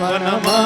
வனமா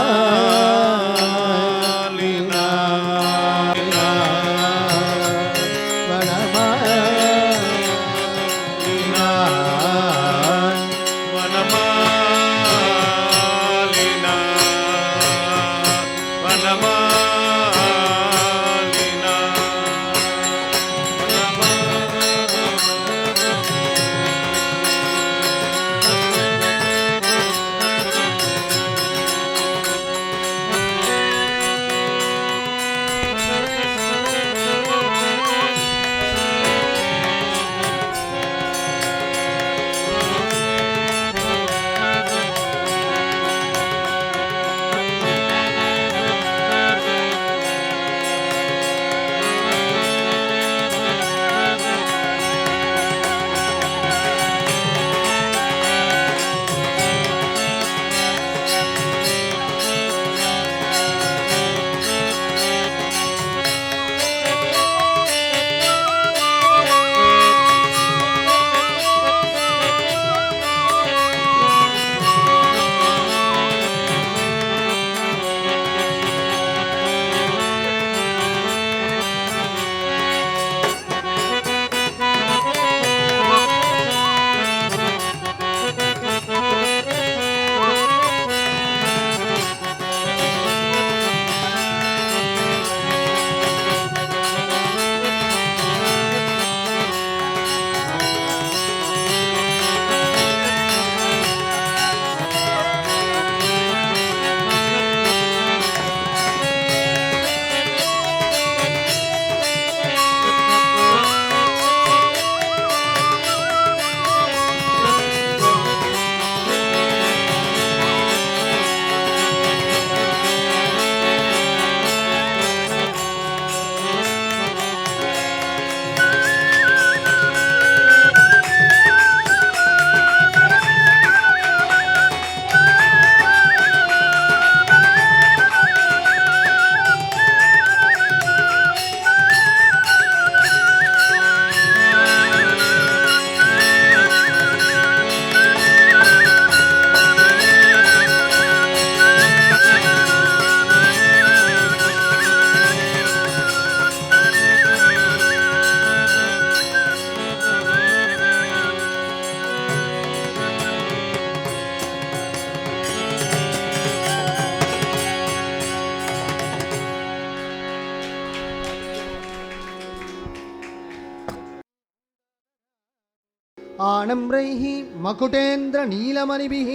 आनम्रैः मकुटेन्द्रनीलमणिभिः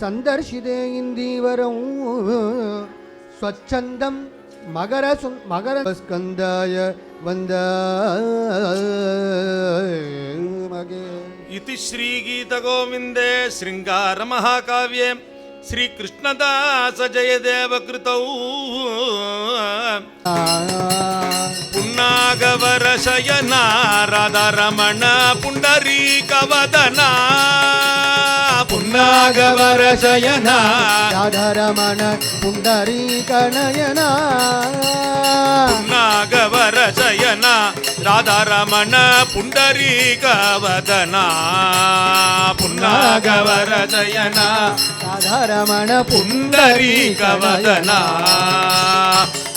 सन्दर्शिते इन्दीवरं स्वच्छन्दं मकरसु मकरस्कन्दाय वन्दामगे इति श्रीगीतगोविन्दे शृङ्गारमहाकाव्ये శ్రీకృష్ణదాస జయదేవ కృతౌ పున్నాగవర శయనా రాధారమణ పుండరీకవదనా పున్నాగవర శయనా రాధారమణ పుండరీకనయనా పున్నాగవర శయనా ராதாரமண புண்டரீகவதனா புன்னாகவரதயனா ராதாரமண புண்டரி கவதனா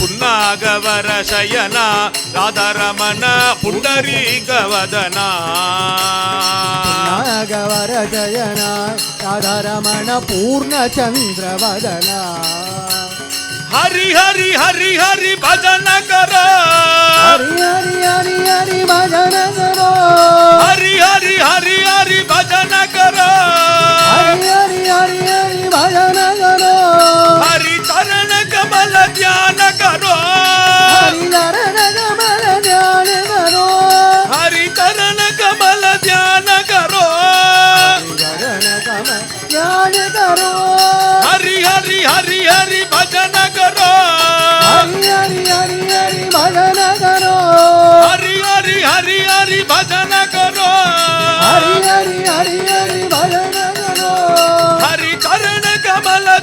புன்னாகவர சயனா ராதாரமண புண்டரி கவதனா. நாகவர ஜயனா ராதாரமண பூர்ணச்சந்திரவதனா हरि हरि हरि हरि भजन करो हरि हरि हरि हरि भजन करो हरि हरि हरि हरि भजन करो हरि हरि हरि हरि भजन करो हरि चरण कमल ध्यान करो हरि चरण कमल ध्यान करो हरि चरण कमल ध्यान करो हरि चरण कमल ध्यान करो हरि हरि हरि हरि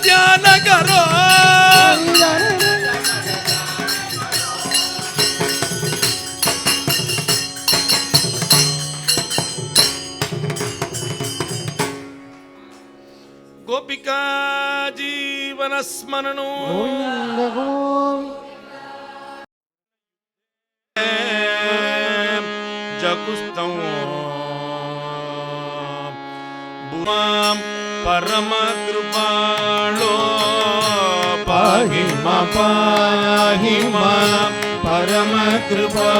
జానగరో గోపికా జీవనస్మరణో జగుస్తం. పరమ కృపా. पाहि मा पाहि मा परमकृपाणो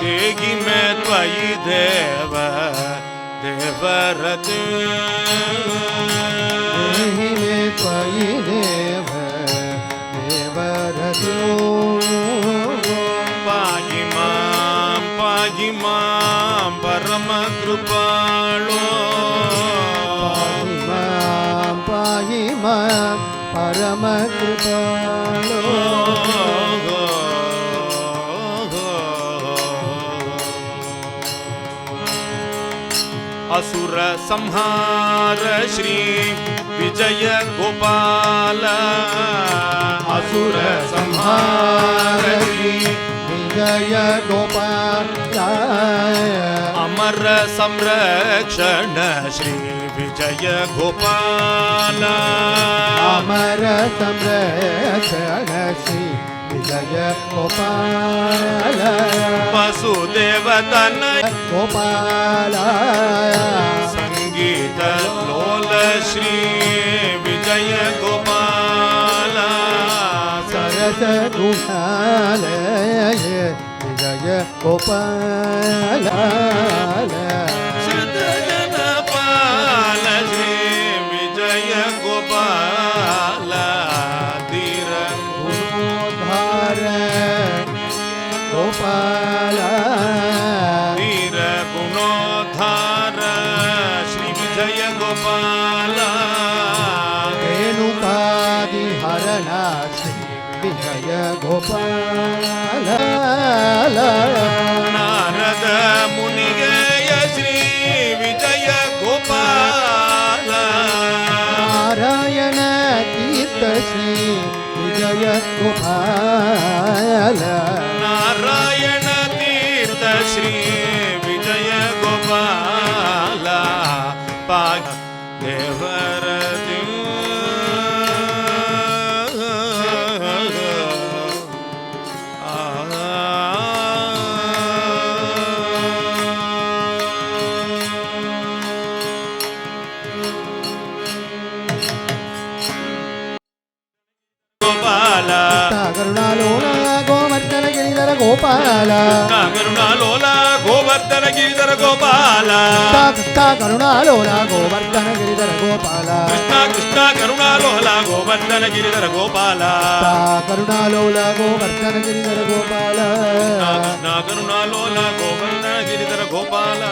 देहि त्वयि देव देवरत देहि देव देवरतो पाहि माँ पाहि पाहि माँ पाहि माँ परमकृपालो असुर संहार श्री विजय गोपाल। असुर संहार श्री विजय गोपाल। अमर संरक्षण श्री विजय गोपाल। अमर श्री विजय गोपाल। वसुदेव तनय गोपाल। संगीत लोल श्री विजय गोपाल। सरस गुणालय विजय गोपाल। గోపాల నారద మునిగయ శ్రీ విజయ గోపాల. నారాయణ తీర్థ శ్రీ విజయ గోపాల. నారాయణ తీర్థ శ్రీ విజయ గోపాల. పాగ దేవరద గోపాల. కరుణాలోల గోవర్ధన గిరిధర గోపాల. కృష్ణ కరుణాలోన గోవర్ధన గిరిధర గోపాల. కృష్ణ కృష్ణ కరుణాలోల గోవర్ధన గిరిధర గోపాల. కరుణాలోల గోవర్ధన గిరిధర గోపాల. కృష్ణ కరుణాలోల గోవర్ధన గిరిధర గోపాల.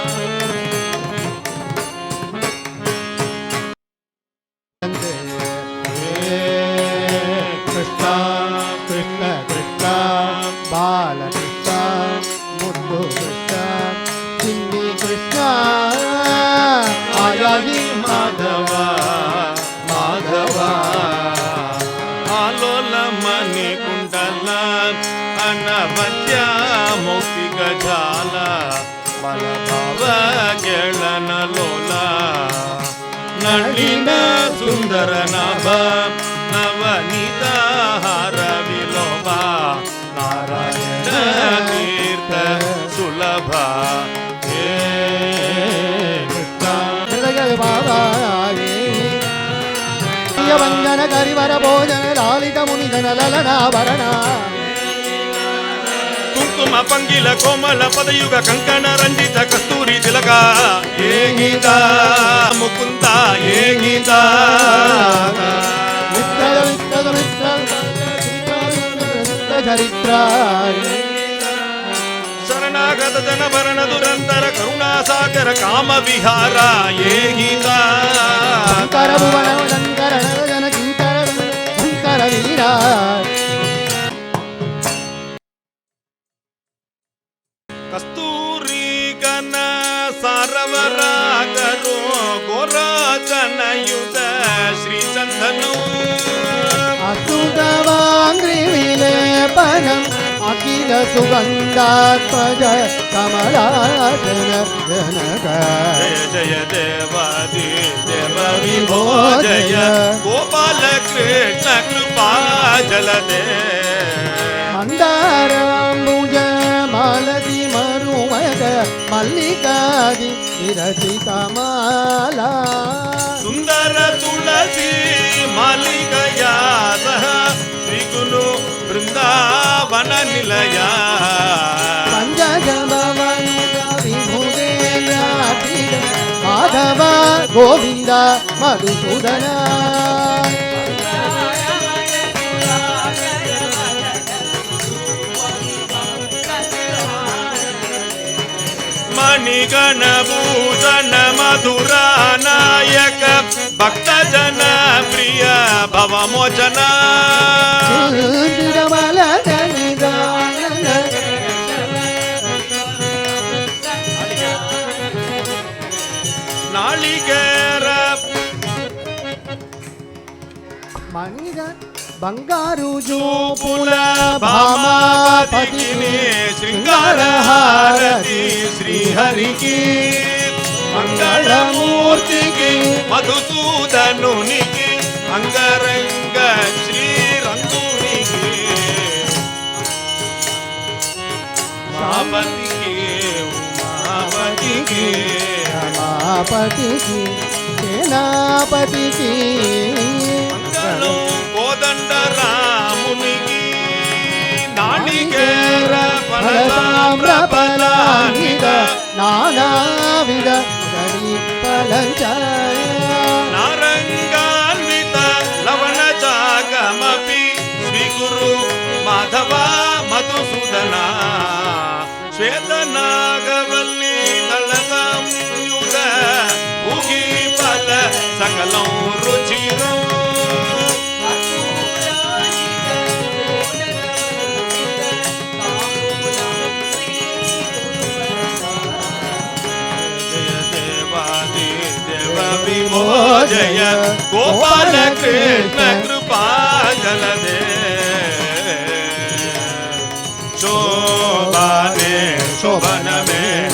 లలనాభరణ కుంకుమ పంగిల కోమల పదయుగ కంకణ రంజిత కస్తూరి తిలక. ఏ గీత? ముకుంద? ఏ గీత? చరిత్ర. శరణాగత జనభరణ దురంతర కరుణాసాగర కామ విహార ఏ గీత? భువన कस्तूरी गण सारवरागरो गोराजनयुत श्रीचन्दनो असुदवाङ्घ्रिविले परम् अखिल सुगन्धात्मज कमलासन जनक जय जय देवादि देव विभो जय गोपालकृष्ण కృపాజలనే మందారాంబుజ మాలతి మరుమద మల్లికాది విరసి కమాల సుందర తులసి మల్లికయా సహ శ్రీగులు బృందావన నిలయా మాధవ గోవింద మధుసూదనా गणभूषण मधुरा नायक भक्तजन प्रिय भवमोचन நாளிகேர மனிதன் బంగారు జోపుల భామాపతి శృంగారహారతి శ్రీహరికి మంగళమూర్తికి మధుసూదను అంగరంగ శ్రీరంగునికి మాపతికి ఉమాపతికి రమాపతికి సేనాపతికి కోదండ రామునికి నాణికేర పరసామ్రపలానిద నానావిద నారంగాన్విత లవణ చాకమపి శ్రీ గురు మాధవ మధుసూదనా. శ్వేత జయ గోపాల కృష్ణ కృపా జలదే శోభానే శోభనమే.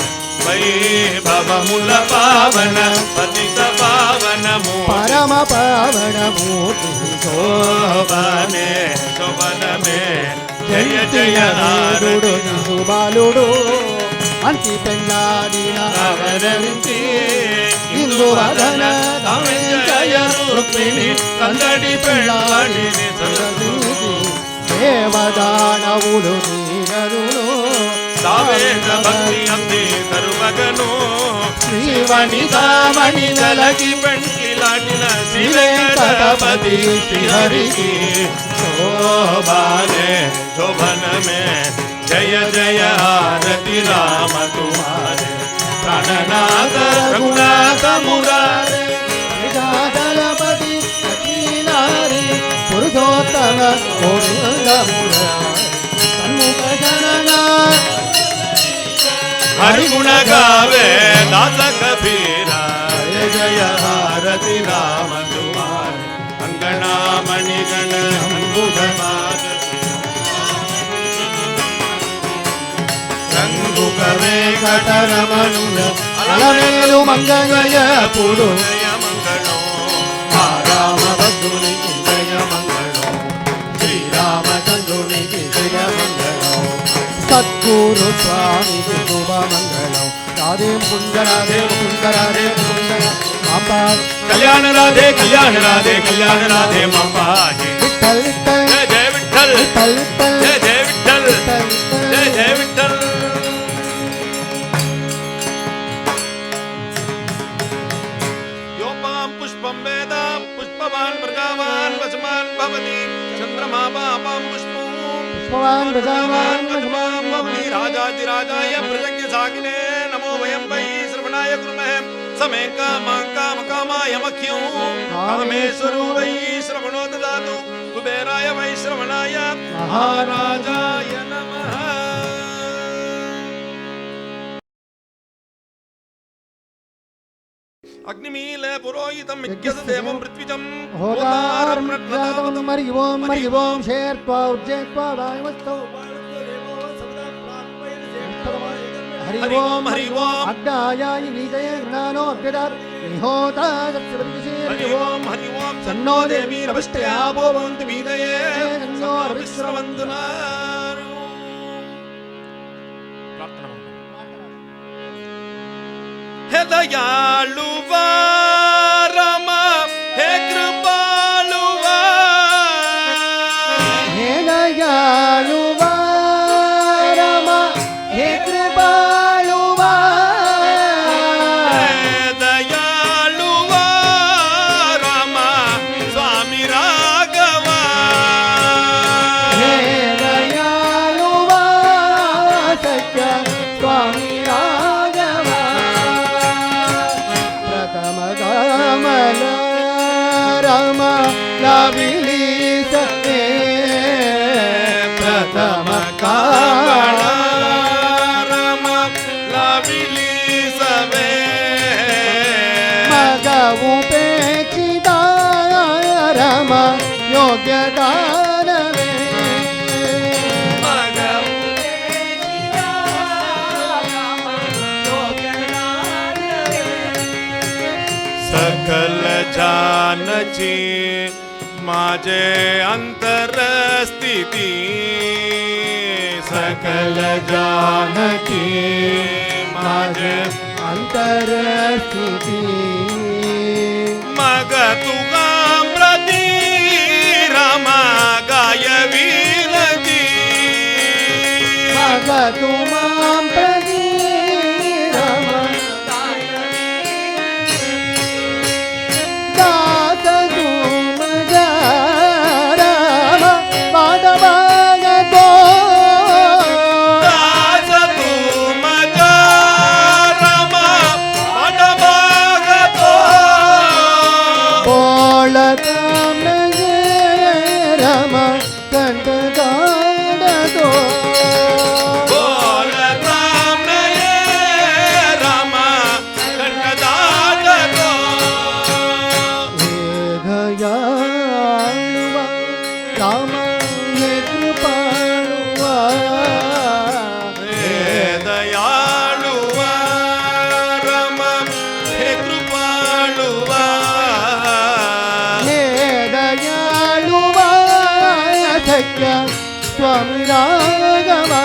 వైభవముల పావన పతిత పావనము. పరమ పవన మూర్తి శోభానే శోభనమే. జయ జయ నారుడు. నారుడు அஞ்சி பெண்ணாடினி இந்து வதன தமிழ்ஜய ருக்மிணி கந்தடி பெண்ணாடினி தேவதானவுடு நீரருளோ தாவேக பக்தி அந்தே கருமகனோ శ్రీవణితామణి నలకి పెంటిలాటిన శివేకటపతి శ్రీహరికి శోభానే శోభనమే जय जय आरति राम तुम्हारे प्राणनाथ रघुनाथ मुरारे जगादलपति सखीनारे पुरुषोत्तम गोविंद मुरारे सन्मुख जनना हरिगुण गावे दास कबीरा जय जय आरति राम तुम्हारे अंगना मणिगण अंबुधमा ಮಂಗವೇ ಕಟರಮನುಗ ಅಲನೇಲು ಮಂಗಯ ಪುಡು ರಾಮ ಭದ್ರುನಿಗೆ ಜಯ ಮಂಗಳೋ ಶ್ರೀರಾಮಚಂದ್ರುನಿಗೆ ಜಯ ಮಂಗಳೋ ಸದ್ಗುರು ಸ್ವಾಮಿಗೆ ಶುಭ ಮಂಗಳೋ ರಾಧೇ ಕುಂದ ರಾಧೇ ಕುಂದ ರಾಧೇ ಕುಂದ ಮಾಪಾ ಕಲ್ಯಾಣ ರಾಧೆ ಕಲ್ಯಾಣ ರಾಧೆ ಕಲ್ಯಾಣ పుష్పవాన్ ప్రజావాన్ వశమాన్ భవతి రాజాదిరాజాయ ప్రజజ్ఞ సాగినే నమో వయం వై శ్రవణాయ కుర్మః సమే కామ కామ కామాయ మఖ్యం. కామేశ్వరో వై శ్రవణో దదాతు కుబేరాయ వై శ్రవణాయ. మహారాజాయ నమః. അഗ്നിമീല പുരോഹിതം മിക്കത് ദേവം പൃഥ്വിജം ഹോതാരം രത്നതാപം മരിവോം മരിവോം ശേർത്വാ ഉജ്ജേത്വാ വായുവസ്തൗ ഹരി ഓം ഹരി ഓം അഗ്നായായി വീജയ ജ്ഞാനോ അഭ്യതാർ നിഹോതാ ഹരി ഓം ഹരി ഓം സന്നോ ദേവീ നമസ്തയാ ഭവന്തി വീതയേ സന്നോ അഭിശ്രവന്തുനാ ಎದೆಯಾಳುವ ध्यानची माझे अंतरस्थिती सकल जानकी माझे अंतरस्थिती। मग तुका சுவாமி ராகவா.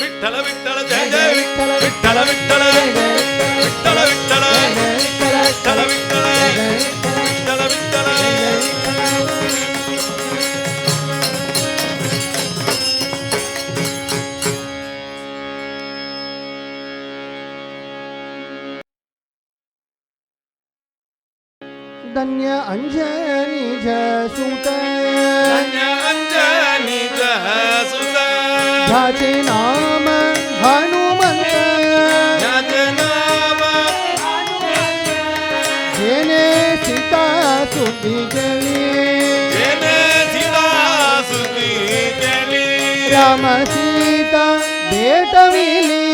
விட்டல விட்டல விட்டல விட்டல விட்டல விட்டல ध्याते नाम हनुमन्त जेने सीता सुखी जली राम सीता भेट मिली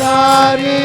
কারে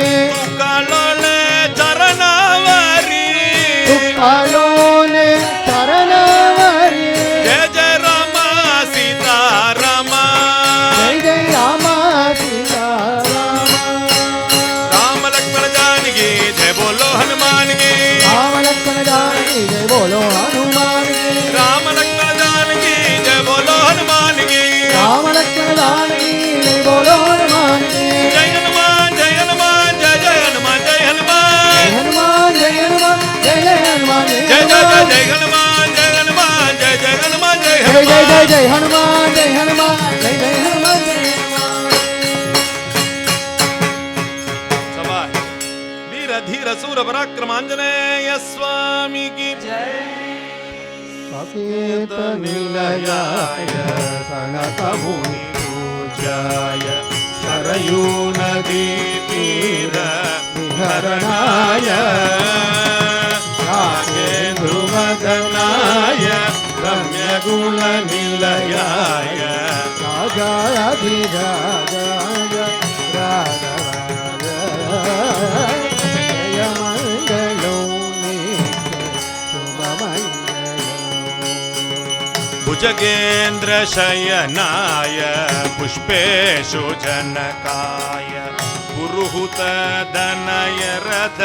जय जय जय जय हनुमान जय हनुमान जय जय धीर सूर पराक्रमांजने स्वामी की जय। सकेत निलयाय सनत भूमि पूजाय शरयू राघवाय जयमङ्गलो शुभमङ्गलम् भुजगेन्द्रशयनाय पुष्पेषु जनकाय पुरुहुतदनय रथ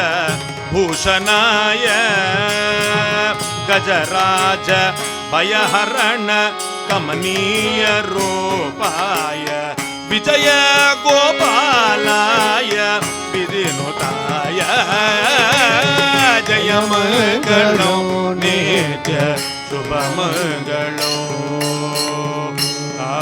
भूषणाय गजराज ಭಯಹರಣ ಕಮನೀಯ ರೂಪಾಯ ವಿಜಯ ಗೋಪಾಲಾಯ ವಿಧಿನುತಾಯ ಜಯ ಮಂಗಳೋ ನಿತ್ಯ ಶುಭ ಮಂಗಳೋ ಆ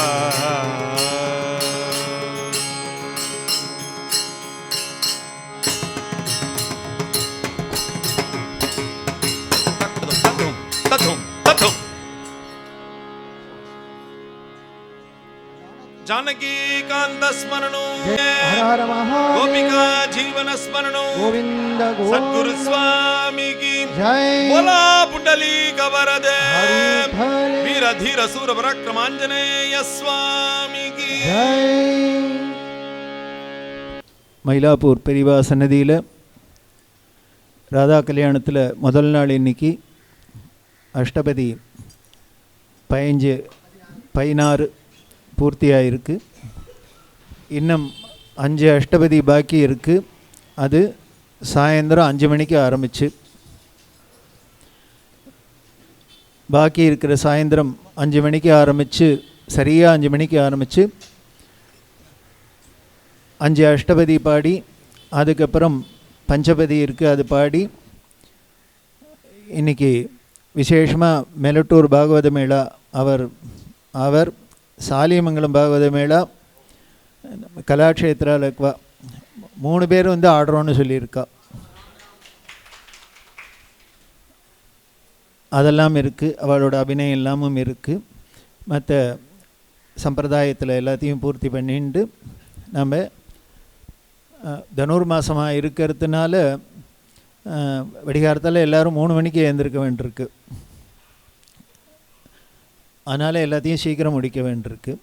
ಜಾನಕಿ ಕಾಂತ ಸ್ಮರಣೋ ಗೋಪಿಕಾ ಜೀವನ ಸ್ಮರಣೋ ಗೋವಿಂದ ಸದ್ಗುರು ಸ್ವಾಮಿಗೆ ಬೋಲಾ ಪುಂಡಲಿ ಕವರದೆ ವೀರ ಧೀರ ಸೂರ ಪರಾಕ್ರಮಾಂಜನೇಯ ಸ್ವಾಮಿಗೆ மயிலாப்பூர் பெரிவா சன்னதியில் ராதா கல்யாணத்தில் முதல் நாள் இன்னைக்கு அஷ்டபதி பதினஞ்சு பதினாறு பூர்த்தியாக இருக்குது இன்னும் அஞ்சு அஷ்டபதி பாக்கி இருக்குது அது சாயந்தரம் அஞ்சு மணிக்கு ஆரம்பிச்சு. பாக்கி இருக்கிற சாயந்தரம் அஞ்சு மணிக்கு ஆரம்பித்து சரியாக அஞ்சு மணிக்கு ஆரம்பித்து அஞ்சு அஷ்டபதி பாடி அதுக்கப்புறம் பஞ்சபதி இருக்குது அது பாடி. இன்னைக்கு விசேஷமாக மெலட்டூர் பாகவத மேளா அவர் அவர் சாலியமங்கலம் பாகவத மேளா கலாக்ஷேத்ரா லக்வா மூணு பேர் வந்து ஆடுறோன்னு சொல்லியிருக்கா. அதெல்லாம் இருக்குது அவளோட அபிநயம் எல்லாமும் இருக்குது மற்ற சம்பிரதாயத்தில் எல்லாத்தையும் பூர்த்தி பண்ணிட்டு நம்ம தனுர் மாதமாக இருக்கிறதுனால வடிகாரத்தில் எல்லாரும் மூணு மணிக்கு எழுந்திருக்க வேண்டியிருக்கு. அதனால் எல்லாத்தையும் சீக்கிரம் முடிக்க வேண்டியிருக்கு.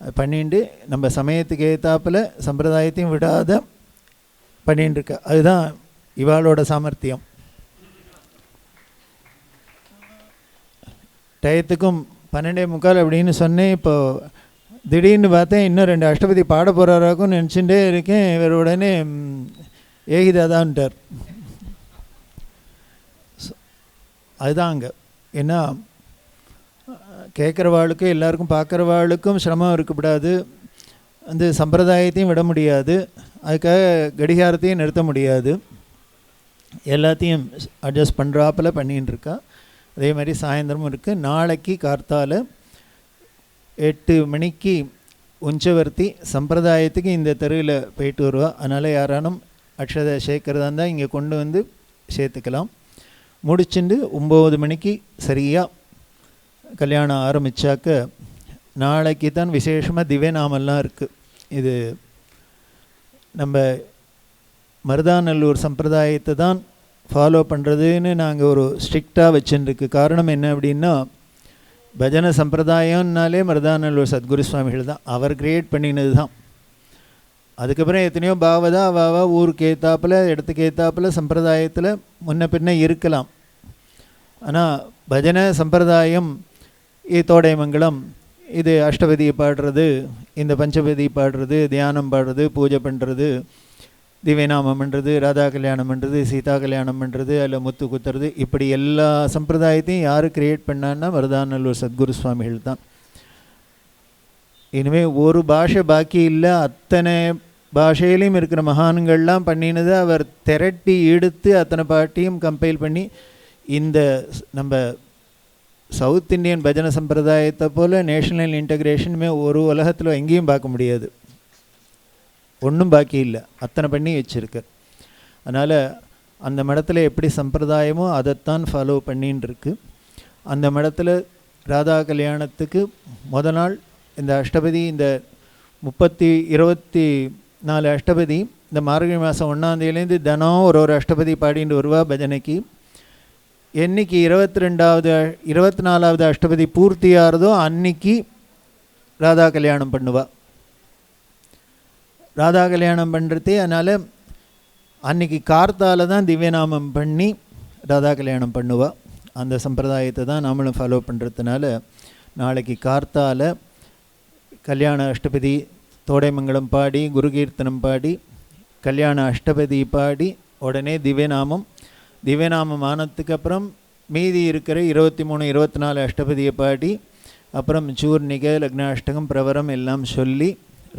அது பண்ணிட்டு நம்ம சமயத்துக்கு ஏற்றாப்பில் சம்பிரதாயத்தையும் விடாத பண்ணிட்டுருக்க அதுதான் இவாளோட சாமர்த்தியம். டயத்துக்கும் பன்னெண்டே முக்கால் அப்படின்னு சொன்னேன் இப்போது திடீர்னு பார்த்தேன் இன்னும் ரெண்டு அஷ்டபதி பாட போகிறாராக்கும் நினச்சிட்டே இருக்கேன். இவர் உடனே ஏகிதாதான்ட்டார். அதுதான் அங்கே. ஏன்னா கேட்குறவாளுக்கும் எல்லாருக்கும் பார்க்குறவாளுக்கும் சிரமம் இருக்கக்கூடாது அந்த சம்பிரதாயத்தையும் விட முடியாது. அதுக்காக கடிகாரத்தையும் நிறுத்த முடியாது. எல்லாத்தையும் அட்ஜஸ்ட் பண்ணுறாப்பில் பண்ணின்னு இருக்கா. அதே மாதிரி சாயந்தரமும் இருக்குது நாளைக்கு கார்த்தால் எட்டு மணிக்கு உஞ்சவர்த்தி சம்பிரதாயத்துக்கு இந்த தெருவில் போயிட்டு வருவா. அதனால் யாரானும் அக்ஷதை சேர்க்கறதா இருந்தால் இங்கே கொண்டு வந்து சேர்த்துக்கலாம். முடிச்சுட்டு ஒம்பது மணிக்கு சரியாக கல்யாணம் ஆரம்பித்தாக்க நாளைக்கு தான் விசேஷமாக திவ்ய நாமெல்லாம் இருக்குது இது நம்ம மருதாநல்லூர் சம்பிரதாயத்தை தான் ஃபாலோ பண்ணுறதுன்னு நாங்கள் ஒரு ஸ்ட்ரிக்டாக வச்சுருக்கு காரணம் என்ன அப்படின்னா பஜனை சம்பிரதாயம்னாலே மருதாநல்லூர் சத்குரு சுவாமிகள் தான். அவர் கிரியேட் பண்ணினது தான். அதுக்கப்புறம் எத்தனையோ பாவதா அவாவா ஊருக்கு ஏத்தாப்பில் இடத்துக்கு ஏத்தாப்புல சம்பிரதாயத்தில் முன்ன பின்ன இருக்கலாம். ஆனால் பஜனை சம்பிரதாயம் தோடைமங்கலம் இது அஷ்டபதியை பாடுறது இந்த பஞ்சபதி பாடுறது தியானம் பாடுறது பூஜை பண்ணுறது திவ்யநாமம் பண்ணுறது ராதா கல்யாணம் பண்ணுறது சீதா கல்யாணம் பண்ணுறது அதில் முத்து குத்துறது இப்படி எல்லா சம்பிரதாயத்தையும் யார் கிரியேட் பண்ணான்னா மருதாநல்லூர் சத்குரு சுவாமிகள் தான். இனிமேல் ஒரு பாஷை பாக்கி இல்லை அத்தனை பாஷையிலையும் இருக்கிற மகான்கள்லாம் பண்ணினது அவர் திரட்டி எடுத்து அத்தனை பாட்டியும் கம்பைல் பண்ணி இந்த நம்ம சவுத் இந்தியன் பஜனை சம்பிரதாயத்தை போல் நேஷனல் இன்டகிரேஷனுமே ஒரு உலகத்தில் எங்கேயும் பார்க்க முடியாது. ஒன்றும் பாக்கி இல்லை. அத்தனை பண்ணி வச்சுருக்க. அதனால் அந்த மடத்தில் எப்படி சம்பிரதாயமோ அதைத்தான் ஃபாலோ பண்ணின்னு இருக்கு அந்த மடத்தில் ராதா கல்யாணத்துக்கு முத நாள் இந்த அஷ்டபதி இந்த முப்பத்தி இருபத்தி நாலு அஷ்டபதி இந்த மார்கழி மாதம் ஒன்றாந்தேதியிலேருந்து தினம் ஒரு ஒரு அஷ்டபதி பாடிட்டு வருவா பஜனைக்கு. என்னைக்கு இருபத்தி ரெண்டாவது இருபத்தி நாலாவது அஷ்டபதி பூர்த்தியாகிறதோ அன்னைக்கு ராதா கல்யாணம் பண்ணுவாள் ராதா கல்யாணம் பண்ணுறதே அதனால் அன்னைக்கு கார்த்தால் தான் திவ்யநாமம் பண்ணி ராதா கல்யாணம் பண்ணுவாள் அந்த சம்பிரதாயத்தை தான் நாமளும் ஃபாலோ பண்ணுறதுனால நாளைக்கு கார்த்தால கல்யாண அஷ்டபதி தோடைமங்கலம் பாடி குருகீர்த்தனம் பாடி கல்யாண அஷ்டபதி பாடி உடனே திவ்யநாமம் திவ்யநாமம் ஆனதுக்கு அப்புறம் மீதி இருக்கிற இருபத்தி மூணு இருபத்தி நாலு அஷ்டபதியை பாடி அப்புறம் சூர்ணிக லக்னாஷ்டகம் பிரவரம் எல்லாம் சொல்லி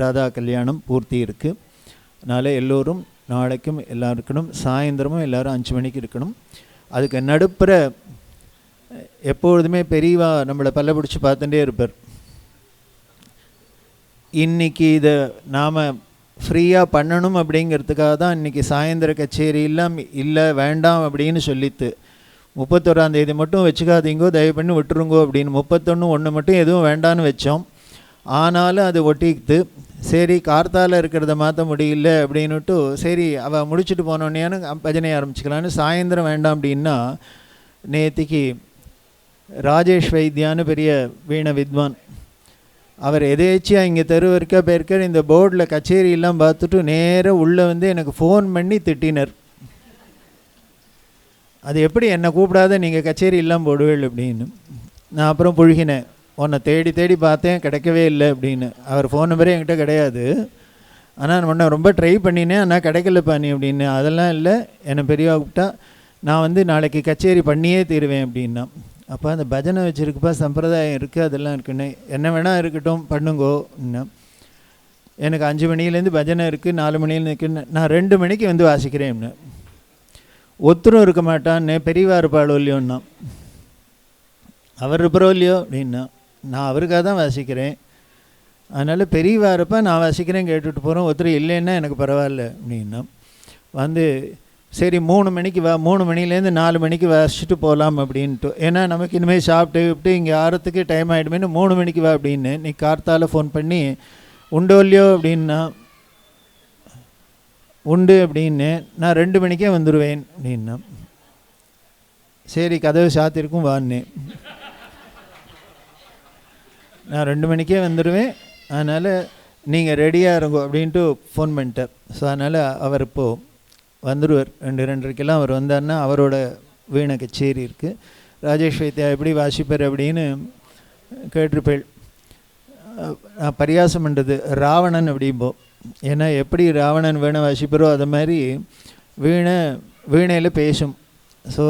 ராதா கல்யாணம் பூர்த்தி இருக்குது அதனால் எல்லோரும் நாளைக்கும் எல்லாம் இருக்கணும் சாயந்தரமும் எல்லாரும் அஞ்சு மணிக்கு இருக்கணும். அதுக்கு நடுப்புற எப்பொழுதுமே பெரியவா நம்மளை பல்ல பிடிச்சி பார்த்துட்டே இருப்பார். இன்றைக்கி இதை நாம் ஃப்ரீயாக பண்ணணும் அப்படிங்கிறதுக்காக தான் இன்றைக்கி சாயந்தர கச்சேரி இல்லாம இல்லை வேண்டாம் அப்படின்னு சொல்லித்து முப்பத்தோராந்தேதி மட்டும் வச்சுக்காதீங்கோ தயவு பண்ணி விட்டுருங்கோ அப்படின்னு முப்பத்தொன்று ஒன்று மட்டும் எதுவும் வேண்டான்னு வச்சோம். ஆனாலும் அது ஒட்டிக்கிட்டு சரி கார்த்தால இருக்கிறத மாற்ற முடியல அப்படின்னுட்டு சரி அவள் முடிச்சுட்டு போனோடனேன்னு பஜனை ஆரம்பிச்சுக்கலான்னு சாயந்தரம் வேண்டாம் அப்படின்னா நேத்திக்கு ராஜேஷ் வைத்தியான்னு பெரிய வீண வித்வான் அவர் எதேச்சியாக இங்கே தெரு வரைக்கும் போயிருக்கார் இந்த போர்டில் கச்சேரியெல்லாம் பார்த்துட்டு நேராக உள்ளே வந்து எனக்கு ஃபோன் பண்ணி திட்டினர். அது எப்படி என்னை கூப்பிடாத நீங்கள் கச்சேரி எல்லாம் போடுவேள் அப்படின்னு. நான் அப்புறம் புழுகினேன். உன்னை தேடி தேடி பார்த்தேன் கிடைக்கவே இல்லை அப்படின்னு. அவர் ஃபோன் நம்பரே என்கிட்ட கிடையாது. ஆனால் உன்னை ரொம்ப ட்ரை பண்ணினேன் ஆனால் கிடைக்கலப்பா நீ அப்படின்னு. அதெல்லாம் இல்லை என்னை பெரியவா கூப்பிட்டா நான் வந்து நாளைக்கு கச்சேரி பண்ணியே தீருவேன் அப்படின்னா. அப்போ அந்த பஜனை வச்சுருக்குப்பா சம்பிரதாயம் இருக்குது அதெல்லாம் இருக்குன்னு. என்ன வேணால் இருக்கட்டும் பண்ணுங்கோ இன்னும் எனக்கு அஞ்சு மணிலேருந்து பஜனை இருக்குது நாலு மணிலேருந்து இருக்குன்னு. நான் ரெண்டு மணிக்கு வந்து வாசிக்கிறேன்னு ஒத்தரும் இருக்க மாட்டான்னு பெரியவா இருப்பாளோ இல்லையோன்னா அவர் இருப்பாரோ இல்லையோ அப்படின்னா. நான் அவருக்காக தான் வாசிக்கிறேன். அதனால் பெரியவா இருப்பா நான் வாசிக்கிறேன் கேட்டுட்டு போகிறோம் ஒருத்தர் இல்லைன்னா எனக்கு பரவாயில்ல அப்படின்னா. வந்து சரி மூணு மணிக்கு வா மூணு மணிலேருந்து நாலு மணிக்கு வாசிச்சுட்டு போகலாம் அப்படின்ட்டு. ஏன்னா நமக்கு இனிமேல் சாப்பிட்டு விட்டு இங்கே ஆறத்துக்கு டைம் ஆகிடுமேனு மூணு மணிக்கு வா அப்படின்னு நீ கார்த்தால ஃபோன் பண்ணி உண்டோ இல்லையோ அப்படின்னா உண்டு அப்படின்னு நான் ரெண்டு மணிக்கே வந்துடுவேன் அப்படின்னா சரி கதவு சாத்திருக்கும் வான்னு. நான் ரெண்டு மணிக்கே வந்துடுவேன் அதனால் நீங்கள் ரெடியாக இருங்கோ அப்படின்ட்டு ஃபோன் பண்ணிட்டார் ஸோ அதனால் அவர் இப்போது வந்துடுவார் ரெண்டு ரெண்டரைக்கெல்லாம் அவர் வந்தார்னா அவரோட வீணை கச்சேரி இருக்குது ராஜேஷ் வைத்தியா எப்படி வாசிப்பார் அப்படின்னு கேட்டிருப்பேள். நான் பரியாசம் பண்ணுறது ராவணன் அப்படிம்போ. ஏன்னா எப்படி ராவணன் வீணை வாசிப்பாரோ அது மாதிரி வீணை வீணையில் பேசும். ஸோ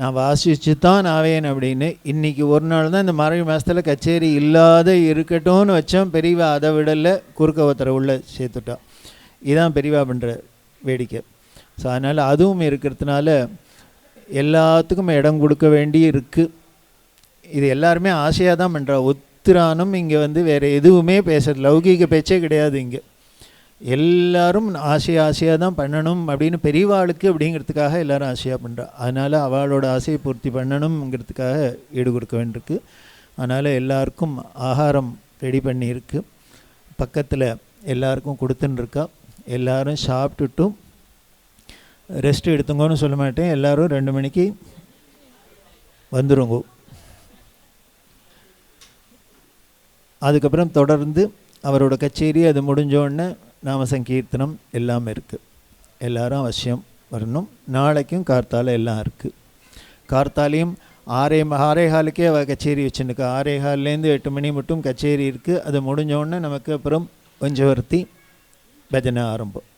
நான் வாசிச்சு தான் ஆவேன் அப்படின்னு. இன்றைக்கி ஒரு நாள் தான் இந்த மறை மாதத்தில் கச்சேரி இல்லாத இருக்கட்டும்னு வச்சோம். பெரியவா அதை விடலை குறுக்க ஒருத்தரை உள்ளே சேர்த்துட்டா. இதான் பெரியவா பண்ணுற வேடிக்கை. ஸோ அதனால் அதுவும் இருக்கிறதுனால எல்லாத்துக்கும் இடம் கொடுக்க வேண்டி இருக்குது இது எல்லாருமே ஆசையாக தான் பண்ணுறா ஒத்துரானும் இங்கே வந்து வேறு எதுவுமே பேசுறது லௌகீக பேச்சே கிடையாது இங்கே. எல்லாரும் ஆசை ஆசையாக தான் பண்ணணும் அப்படின்னு பெரியவாளுக்கு அப்படிங்கிறதுக்காக எல்லாரும் ஆசையாக பண்ணுறா அதனால் அவளோட ஆசையை பூர்த்தி பண்ணணுங்கிறதுக்காக ஈடு கொடுக்க வேண்டியிருக்கு. அதனால் எல்லாருக்கும் ஆகாரம் ரெடி பண்ணியிருக்கு. பக்கத்தில் எல்லாருக்கும் கொடுத்துன்னு இருக்கா. எல்லாரும் சாப்பிட்டுட்டும் ரெஸ்ட் எடுத்துங்கன்னு சொல்ல மாட்டேன். எல்லோரும் ரெண்டு மணிக்கு வந்துருங்க. அதுக்கப்புறம் தொடர்ந்து அவரோட கச்சேரி அது முடிஞ்சோடனே நாம சங்கீர்த்தனம் எல்லாமே இருக்குது எல்லாரும் அவசியம் வரணும். நாளைக்கும் கார்த்தால எல்லாம் இருக்குது கார்த்தாலையும் ஆறே ஆறே காலுக்கே அவள் கச்சேரி வச்சுருக்கு ஆறே கால்லேருந்து எட்டு மணி மட்டும் கச்சேரி இருக்குது அது முடிஞ்சோடனே நமக்கு அப்புறம் பஞ்சவர்த்தி பஜனை ஆரம்பம்.